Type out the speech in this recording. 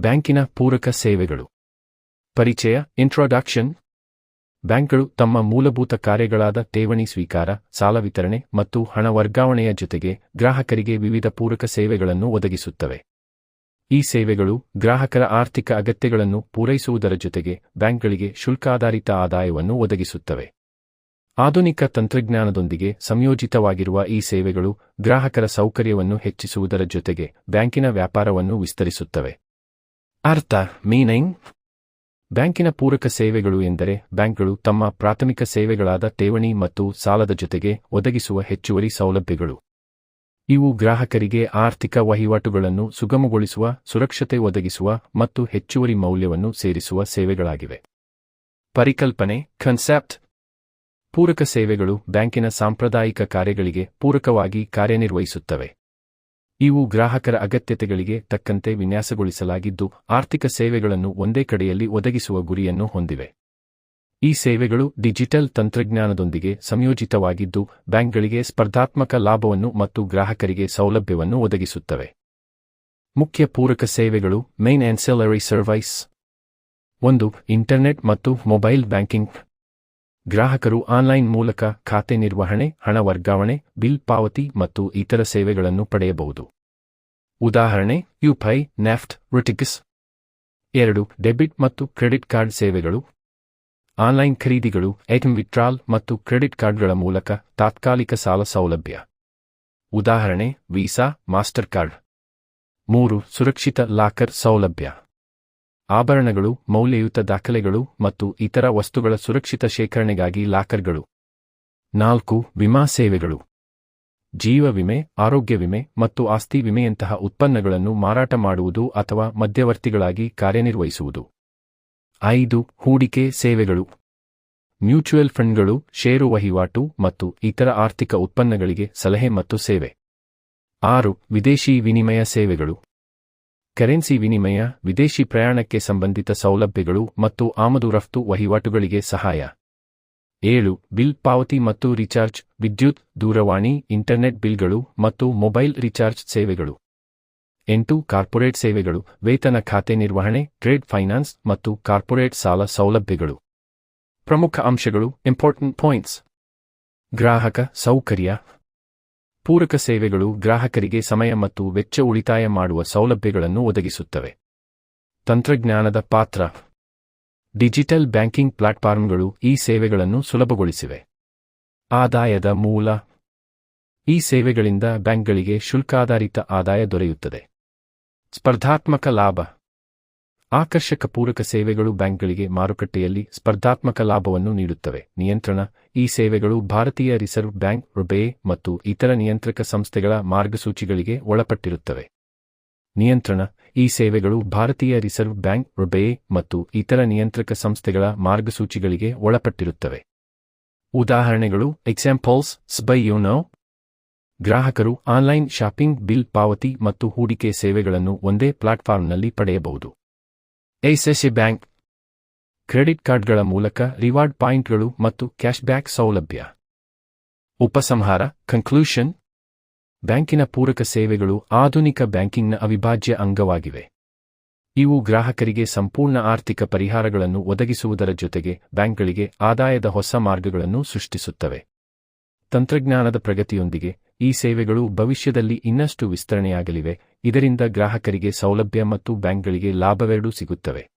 ಬ್ಯಾಂಕಿನ ಪೂರಕ ಸೇವೆಗಳು. ಪರಿಚಯ ಇಂಟ್ರೊಡಕ್ಷನ್ ಬ್ಯಾಂಕ್ಗಳು ತಮ್ಮ ಮೂಲಭೂತ ಕಾರ್ಯಗಳಾದ ಠೇವಣಿ ಸ್ವೀಕಾರ, ಸಾಲ ವಿತರಣೆ ಮತ್ತು ಹಣ ವರ್ಗಾವಣೆಯ ಜೊತೆಗೆ ಗ್ರಾಹಕರಿಗೆ ವಿವಿಧ ಪೂರಕ ಸೇವೆಗಳನ್ನು ಒದಗಿಸುತ್ತವೆ. ಈ ಸೇವೆಗಳು ಗ್ರಾಹಕರ ಆರ್ಥಿಕ ಅಗತ್ಯಗಳನ್ನು ಪೂರೈಸುವುದರ ಜೊತೆಗೆ ಬ್ಯಾಂಕ್ಗಳಿಗೆ ಶುಲ್ಕಾಧಾರಿತ ಆದಾಯವನ್ನು ಒದಗಿಸುತ್ತವೆ. ಆಧುನಿಕ ತಂತ್ರಜ್ಞಾನದೊಂದಿಗೆ ಸಂಯೋಜಿತವಾಗಿರುವ ಈ ಸೇವೆಗಳು ಗ್ರಾಹಕರ ಸೌಕರ್ಯವನ್ನು ಹೆಚ್ಚಿಸುವುದರ ಜೊತೆಗೆ ಬ್ಯಾಂಕಿನ ವ್ಯಾಪಾರವನ್ನು ವಿಸ್ತರಿಸುತ್ತವೆ. ಅರ್ಥ, ಮೀನಿಂಗ್. ಬ್ಯಾಂಕಿನ ಪೂರಕ ಸೇವೆಗಳು ಎಂದರೆ ಬ್ಯಾಂಕ್ಗಳು ತಮ್ಮ ಪ್ರಾಥಮಿಕ ಸೇವೆಗಳಾದ ಠೇವಣಿ ಮತ್ತು ಸಾಲದ ಜೊತೆಗೆ ಒದಗಿಸುವ ಹೆಚ್ಚುವರಿ ಸೌಲಭ್ಯಗಳು. ಇವು ಗ್ರಾಹಕರಿಗೆ ಆರ್ಥಿಕ ವಹಿವಾಟುಗಳನ್ನು ಸುಗಮಗೊಳಿಸುವ, ಸುರಕ್ಷತೆ ಒದಗಿಸುವ ಮತ್ತು ಹೆಚ್ಚುವರಿ ಮೌಲ್ಯವನ್ನು ಸೇರಿಸುವ ಸೇವೆಗಳಾಗಿವೆ. ಪರಿಕಲ್ಪನೆ ಕನ್ಸೆಪ್ಟ್ ಪೂರಕ ಸೇವೆಗಳು ಬ್ಯಾಂಕಿನ ಸಾಂಪ್ರದಾಯಿಕ ಕಾರ್ಯಗಳಿಗೆ ಪೂರಕವಾಗಿ ಕಾರ್ಯನಿರ್ವಹಿಸುತ್ತವೆ. ಇವು ಗ್ರಾಹಕರ ಅಗತ್ಯತೆಗಳಿಗೆ ತಕ್ಕಂತೆ ವಿನ್ಯಾಸಗೊಳಿಸಲಾಗಿದ್ದು, ಆರ್ಥಿಕ ಸೇವೆಗಳನ್ನು ಒಂದೇ ಕಡೆಯಲ್ಲಿ ಒದಗಿಸುವ ಗುರಿಯನ್ನು ಹೊಂದಿವೆ. ಈ ಸೇವೆಗಳು ಡಿಜಿಟಲ್ ತಂತ್ರಜ್ಞಾನದೊಂದಿಗೆ ಸಂಯೋಜಿತವಾಗಿದ್ದು, ಬ್ಯಾಂಕ್ಗಳಿಗೆ ಸ್ಪರ್ಧಾತ್ಮಕ ಲಾಭವನ್ನು ಮತ್ತು ಗ್ರಾಹಕರಿಗೆ ಸೌಲಭ್ಯವನ್ನು ಒದಗಿಸುತ್ತವೆ. ಮುಖ್ಯ ಪೂರಕ ಸೇವೆಗಳು ಮೈನ್ ಆನ್ಸೆಲರಿ ಸರ್ವೈಸ್ ಒಂದು, ಇಂಟರ್ನೆಟ್ ಮತ್ತು ಮೊಬೈಲ್ ಬ್ಯಾಂಕಿಂಗ್. ಗ್ರಾಹಕರು ಆನ್ಲೈನ್ ಮೂಲಕ ಖಾತೆ ನಿರ್ವಹಣೆ, ಹಣ ವರ್ಗಾವಣೆ, ಬಿಲ್ ಪಾವತಿ ಮತ್ತು ಇತರ ಸೇವೆಗಳನ್ನು ಪಡೆಯಬಹುದು. ಉದಾಹರಣೆ, ಯುಪೈ, ನೆಫ್ಟ್, ರುಟಿಕ್ಸ್. ಎರಡು, ಡೆಬಿಟ್ ಮತ್ತು ಕ್ರೆಡಿಟ್ ಕಾರ್ಡ್ ಸೇವೆಗಳು. ಆನ್ಲೈನ್ ಖರೀದಿಗಳು, ಎಟಿಎಂ ವಿಟ್ರಾಲ್ ಮತ್ತು ಕ್ರೆಡಿಟ್ ಕಾರ್ಡ್ಗಳ ಮೂಲಕ ತಾತ್ಕಾಲಿಕ ಸಾಲ ಸೌಲಭ್ಯ. ಉದಾಹರಣೆ, ವೀಸಾ, ಮಾಸ್ಟರ್ ಕಾರ್ಡ್. ಮೂರು, ಸುರಕ್ಷಿತ ಲಾಕರ್ ಸೌಲಭ್ಯ. ಆಭರಣಗಳು, ಮೌಲ್ಯಯುತ ದಾಖಲೆಗಳು ಮತ್ತು ಇತರ ವಸ್ತುಗಳ ಸುರಕ್ಷಿತ ಶೇಖರಣೆಗಾಗಿ ಲಾಕರ್ಗಳು. ನಾಲ್ಕು, ವಿಮಾ ಸೇವೆಗಳು. ಜೀವ ವಿಮೆ, ಆರೋಗ್ಯ ವಿಮೆ ಮತ್ತು ಆಸ್ತಿ ವಿಮೆಯಂತಹ ಉತ್ಪನ್ನಗಳನ್ನು ಮಾರಾಟ ಮಾಡುವುದು ಅಥವಾ ಮಧ್ಯವರ್ತಿಗಳಾಗಿ ಕಾರ್ಯನಿರ್ವಹಿಸುವುದು. ಐದು, ಹೂಡಿಕೆ ಸೇವೆಗಳು. ಮ್ಯೂಚುವಲ್ ಫಂಡ್ಗಳು, ಷೇರು ವಹಿವಾಟು ಮತ್ತು ಇತರ ಆರ್ಥಿಕ ಉತ್ಪನ್ನಗಳಿಗೆ ಸಲಹೆ ಮತ್ತು ಸೇವೆ. ಆರು, ವಿದೇಶಿ ವಿನಿಮಯ ಸೇವೆಗಳು. ಕರೆನ್ಸಿ ವಿನಿಮಯ, ವಿದೇಶಿ ಪ್ರಯಾಣಕ್ಕೆ ಸಂಬಂಧಿತ ಸೌಲಭ್ಯಗಳು ಮತ್ತು ಆಮದು ರಫ್ತು ವಹಿವಾಟುಗಳಿಗೆ ಸಹಾಯ. ಏಳು, ಬಿಲ್ ಪಾವತಿ ಮತ್ತು ರಿಚಾರ್ಜ್, ವಿದ್ಯುತ್, ದೂರವಾಣಿ, ಇಂಟರ್ನೆಟ್ ಬಿಲ್ಗಳು ಮತ್ತು ಮೊಬೈಲ್ ರಿಚಾರ್ಜ್ ಸೇವೆಗಳು. ಎಂಟು, ಕಾರ್ಪೊರೇಟ್ ಸೇವೆಗಳು, ವೇತನ ಖಾತೆ ನಿರ್ವಹಣೆ, ಟ್ರೇಡ್ ಫೈನಾನ್ಸ್ ಮತ್ತು ಕಾರ್ಪೊರೇಟ್ ಸಾಲ ಸೌಲಭ್ಯಗಳು. ಪ್ರಮುಖ ಅಂಶಗಳು, ಇಂಪಾರ್ಟೆಂಟ್ ಪಾಯಿಂಟ್ಸ್. ಗ್ರಾಹಕ ಸೌಕರ್ಯ ಪೂರಕ ಸೇವೆಗಳು ಗ್ರಾಹಕರಿಗೆ ಸಮಯ ಮತ್ತು ವೆಚ್ಚ ಉಳಿತಾಯ ಮಾಡುವ ಸೌಲಭ್ಯಗಳನ್ನು ಒದಗಿಸುತ್ತವೆ. ತಂತ್ರಜ್ಞಾನದ ಪಾತ್ರ. ಡಿಜಿಟಲ್ ಬ್ಯಾಂಕಿಂಗ್ ಪ್ಲಾಟ್ಫಾರ್ಮ್ಗಳು ಈ ಸೇವೆಗಳನ್ನು ಸುಲಭಗೊಳಿಸಿವೆ. ಆದಾಯದ ಮೂಲ. ಈ ಸೇವೆಗಳಿಂದ ಬ್ಯಾಂಕ್ಗಳಿಗೆ ಶುಲ್ಕಾಧಾರಿತ ಆದಾಯ ದೊರೆಯುತ್ತದೆ. ಸ್ಪರ್ಧಾತ್ಮಕ ಲಾಭ. ಆಕರ್ಷಕ ಪೂರಕ ಸೇವೆಗಳು ಬ್ಯಾಂಕ್ಗಳಿಗೆ ಮಾರುಕಟ್ಟೆಯಲ್ಲಿ ಸ್ಪರ್ಧಾತ್ಮಕ ಲಾಭವನ್ನು ನೀಡುತ್ತವೆ. ನಿಯಂತ್ರಣ, ಈ ಸೇವೆಗಳು ಭಾರತೀಯ ರಿಸರ್ವ್ ಬ್ಯಾಂಕ್, ರುಬೇ ಮತ್ತು ಇತರ ನಿಯಂತ್ರಕ ಸಂಸ್ಥೆಗಳ ಮಾರ್ಗಸೂಚಿಗಳಿಗೆ ಒಳಪಟ್ಟಿರುತ್ತವೆ. ನಿಯಂತ್ರಣ, ಈ ಸೇವೆಗಳು ಭಾರತೀಯ ರಿಸರ್ವ್ ಬ್ಯಾಂಕ್, ರುಬೇ ಮತ್ತು ಇತರ ನಿಯಂತ್ರಕ ಸಂಸ್ಥೆಗಳ ಮಾರ್ಗಸೂಚಿಗಳಿಗೆ ಒಳಪಟ್ಟಿರುತ್ತವೆ. ಉದಾಹರಣೆಗಳು ಎಕ್ಸಾಂಪಲ್ಸ್ ಸ್ಬೈ ಯುನೋ ಗ್ರಾಹಕರು ಆನ್ಲೈನ್ ಶಾಪಿಂಗ್, ಬಿಲ್ ಪಾವತಿ ಮತ್ತು ಹೂಡಿಕೆ ಸೇವೆಗಳನ್ನು ಒಂದೇ ಪ್ಲಾಟ್ಫಾರ್ಮ್ನಲ್ಲಿ ಪಡೆಯಬಹುದು. ಐಸಿಐಸಿಐ ಬ್ಯಾಂಕ್ ಕ್ರೆಡಿಟ್ ಕಾರ್ಡ್ಗಳ ಮೂಲಕ ರಿವಾರ್ಡ್ ಪಾಯಿಂಟ್ಗಳು ಮತ್ತು ಕ್ಯಾಶ್ಬ್ಯಾಕ್ ಸೌಲಭ್ಯ. ಉಪಸಂಹಾರ, ಕನ್ಕ್ಲೂಷನ್, ಬ್ಯಾಂಕಿನ ಪೂರಕ ಸೇವೆಗಳು ಆಧುನಿಕ ಬ್ಯಾಂಕಿಂಗ್ನ ಅವಿಭಾಜ್ಯ ಅಂಗವಾಗಿವೆ. ಇವು ಗ್ರಾಹಕರಿಗೆ ಸಂಪೂರ್ಣ ಆರ್ಥಿಕ ಪರಿಹಾರಗಳನ್ನು ಒದಗಿಸುವುದರ ಜೊತೆಗೆ ಬ್ಯಾಂಕ್ಗಳಿಗೆ ಆದಾಯದ ಹೊಸ ಮಾರ್ಗಗಳನ್ನು ಸೃಷ್ಟಿಸುತ್ತವೆ. ತಂತ್ರಜ್ಞಾನದ ಪ್ರಗತಿಯೊಂದಿಗೆ ಈ ಸೇವೆಗಳು ಭವಿಷ್ಯದಲ್ಲಿ ಇನ್ನಷ್ಟು ವಿಸ್ತರಣೆಯಾಗಲಿವೆ ಇದರಿಂದ ಗ್ರಾಹಕರಿಗೆ ಸೌಲಭ್ಯ ಮತ್ತು ಬ್ಯಾಂಕ್ಗಳಿಗೆ ಲಾಭವೆರಡೂ ಸಿಗುತ್ತವೆ.